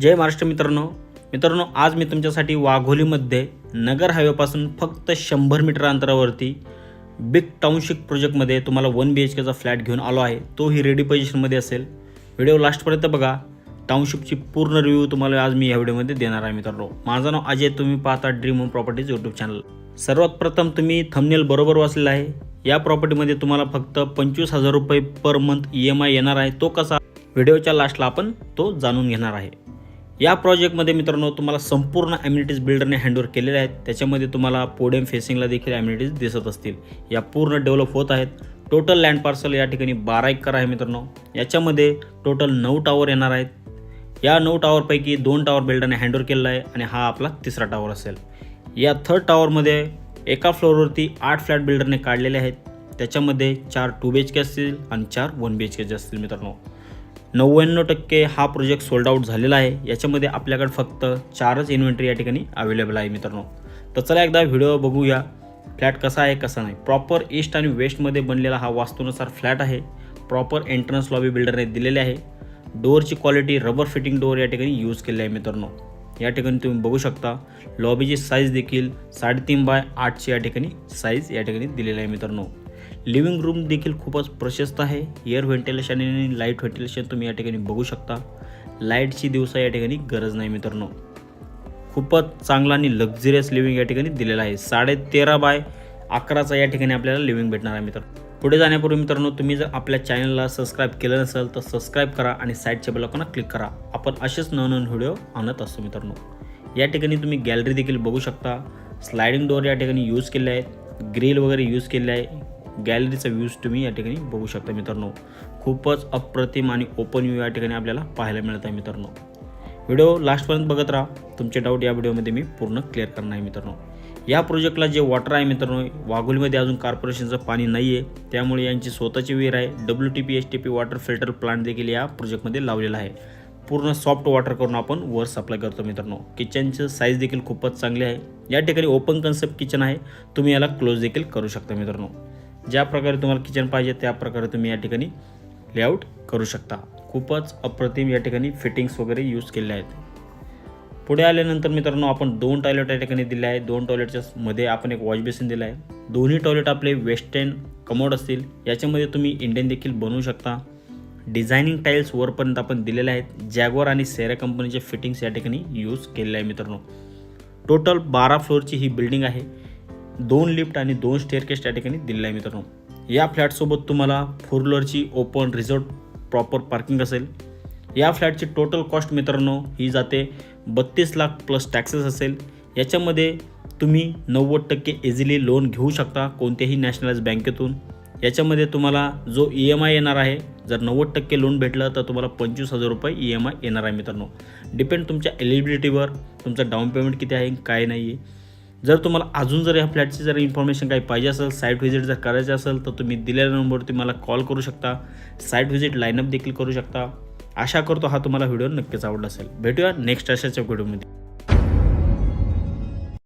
जय महाराष्ट्र मित्रांनो. मित्रांनो आज मी तुमच्यासाठी वाघोलीमध्ये नगर हायवेपासून फक्त शंभर मीटर अंतरावरती बिग टाउनशिप प्रोजेक्टमध्ये तुम्हाला वन बी एच केचा फ्लॅट घेऊन आलो आहे. तोही रेडी पोझिशनमध्ये असेल. व्हिडिओ लास्टपर्यंत बघा. टाउनशिपची पूर्ण रिव्ह्यू तुम्हाला आज मी या व्हिडिओमध्ये देणार आहे मित्रांनो. माझं नाव अजय तुम्ही पाहता dream home properties YouTube channel सर्वात प्रथम तुम्ही थंबनेल बरोबर वाचलेला आहे. या प्रॉपर्टीमध्ये तुम्हाला फक्त पंचवीस हजार रुपये per month E M I येणार आहे. तो कसा? व्हिडिओच्या लास्टला आपण तो जाणून घेणार आहे. या प्रोजेक्टमध्ये मित्रांनो तुम्हाला संपूर्ण ॲम्युनिटीज बिल्डरने हँडओवर केलेले आहेत. त्याच्यामध्ये तुम्हाला पोडेम फेसिंगला देखील ॲम्युनिटीज दिसत असतील. या पूर्ण डेव्हलप होत आहेत. टोटल लँड पार्सल या ठिकाणी बारा एकर आहे मित्रांनो. याच्यामध्ये टोटल नऊ टावर येणार आहेत. या नऊ टावरपैकी दोन टावर बिल्डरने हँडओवर केलेला आहे आणि हा आपला तिसरा टावर असेल. या थर्ड टावरमध्ये एका फ्लोअरवरती आठ फ्लॅट बिल्डरने काढलेले आहेत. त्याच्यामध्ये चार टू बी एच के असतील आणि चार वन बी एच के असतील मित्रांनो. नव्याण्णव टक्के हा प्रोजेक्ट सोल्ड आउट झालेला आहे. याच्यामध्ये आपल्याकडे फक्त चारच इन्व्हेंटरी या ठिकाणी अवेलेबल आहे मित्रांनो. तर चला एकदा व्हिडिओ बघूया. फ्लॅट कसा आहे कसा नाही. प्रॉपर ईस्ट आणि वेस्टमध्ये बनलेला हा वास्तूनुसार फ्लॅट आहे. प्रॉपर एंट्रन्स लॉबी बिल्डरने दिलेले आहे. डोअरची क्वालिटी रबर फिटिंग डोअर या ठिकाणी यूज केले आहे मित्रांनो. या ठिकाणी तुम्ही बघू शकता. लॉबीची साईज देखील साडेतीन बाय आठची या ठिकाणी साईज या ठिकाणी दिलेली आहे मित्रांनो. लिव्हिंग रूम देखील खूपच प्रशस्त आहे. एअर व्हेंटिलेशन आणि लाइट व्हेंटिलेशन तुम्ही या ठिकाणी बघू शकता. लाईटची दिवसा या ठिकाणी गरज नाही मित्रांनो. खूपच चांगला आणि लक्झरियस लिव्हिंग या ठिकाणी दिलेला आहे. साडे तेरा बाय अकराचा या ठिकाणी आपल्याला लिव्हिंग भेटणार आहे मित्र पुढे जाण्यापूर्वी मित्रांनो तुम्ही जर आपल्या चॅनलला सबस्क्राईब केलं नसेल तर सबस्क्राईब करा आणि साईडच्या बेलॉकना क्लिक करा. आपण असेच नवनवीन व्हिडिओ आणत असतो मित्रांनो. या ठिकाणी तुम्ही गॅलरी देखील बघू शकता. स्लायडिंग डोअर या ठिकाणी यूज केले आहेत. ग्रिल वगैरे यूज केले आहे. गॅलरीचा व्ह्यूज तुम्ही या ठिकाणी बघू शकता मित्रांनो. खूपच अप्रतिम आणि ओपन व्ह्यू या ठिकाणी आपल्याला पाहायला मिळत आहे मित्रांनो. व्हिडिओ लास्टपर्यंत बघत राहा. तुमचे डाऊट या व्हिडिओमध्ये मी पूर्ण क्लिअर करणार आहे मित्रांनो. या प्रोजेक्टला जे वॉटर आहे मित्रांनो वाघोलीमध्ये अजून कॉर्पोरेशनचं पाणी नाही आहे त्यामुळे यांची स्वतःची विहीर आहे. W T P H T P water filter plant देखील या प्रोजेक्टमध्ये लावलेला आहे. पूर्ण सॉफ्ट वॉटर करून आपण वर सप्लाय करतो मित्रांनो. किचनचं साईज देखील खूपच चांगली आहे. या ठिकाणी ओपन कन्सेप्ट किचन आहे. तुम्ही याला क्लोज देखील करू शकता मित्रांनो. ज्या प्रकारे तुम्हाला किचन पाहिजे त्या प्रकारे तुम्ही या ठिकाणी लेआउट करू शकता. खूपच अप्रतिम या ठिकाणी फिटिंग्स वगैरे यूज केले आहेत. पुढे आल्यानंतर मित्रांनो आपण दोन टॉयलेट या ठिकाणी दिले आहे. दोन टॉयलेटच्या मध्ये आपण एक वॉश बेसिन दिलं आहे. दोन्ही टॉयलेट आपले वेस्टर्न कमोड असतील. याच्यामध्ये तुम्ही इंडियन देखील बनवू शकता. डिझायनिंग टाईल्स वरपर्यंत आपण दिलेले आहेत. जॅगवर आणि सेरा कंपनीचे फिटिंग्स या ठिकाणी यूज केलेले आहे मित्रांनो. टोटल बारा फ्लोअरची ही बिल्डिंग आहे. दोन लिफ्ट आणि दोन स्टेअरकेस त्या ठिकाणी दिलेला आहे मित्रांनो. या फ्लॅटसोबत तुम्हाला फोर व्हीलरची ओपन रिझॉर्ट प्रॉपर पार्किंग असेल. या फ्लॅटची टोटल कॉस्ट मित्रांनो ही जाते बत्तीस लाख प्लस टॅक्सेस असेल. याच्यामध्ये तुम्ही नव्वद टक्के इझिली लोन घेऊ शकता कोणत्याही नॅशनलाइज बँकेतून याच्यामध्ये तुम्हाला जो ई एम आय येणार आहे जर नव्वद टक्के लोन भेटलं तर तुम्हाला पंचवीस हजार रुपये ई एम आय येणार आहे मित्रांनो. डिपेंड तुमच्या एलिजिबिलिटीवर तुमचं डाऊन पेमेंट किती आहे काय नाही आहे जर तुम्हाला अजून जर या फ्लॅटची जर इन्फॉर्मेशन काही पाहिजे असेल साईट व्हिजिट जर करायचं असेल तर तुम्ही दिलेल्या नंबरवरती मला कॉल करू शकता. साईट व्हिजिट लाईनअप देखील करू शकता. आशा करतो हा तुम्हाला व्हिडिओ नक्कीच आवडला असेल. भेटूया नेक्स्ट अशाच्या व्हिडिओमध्ये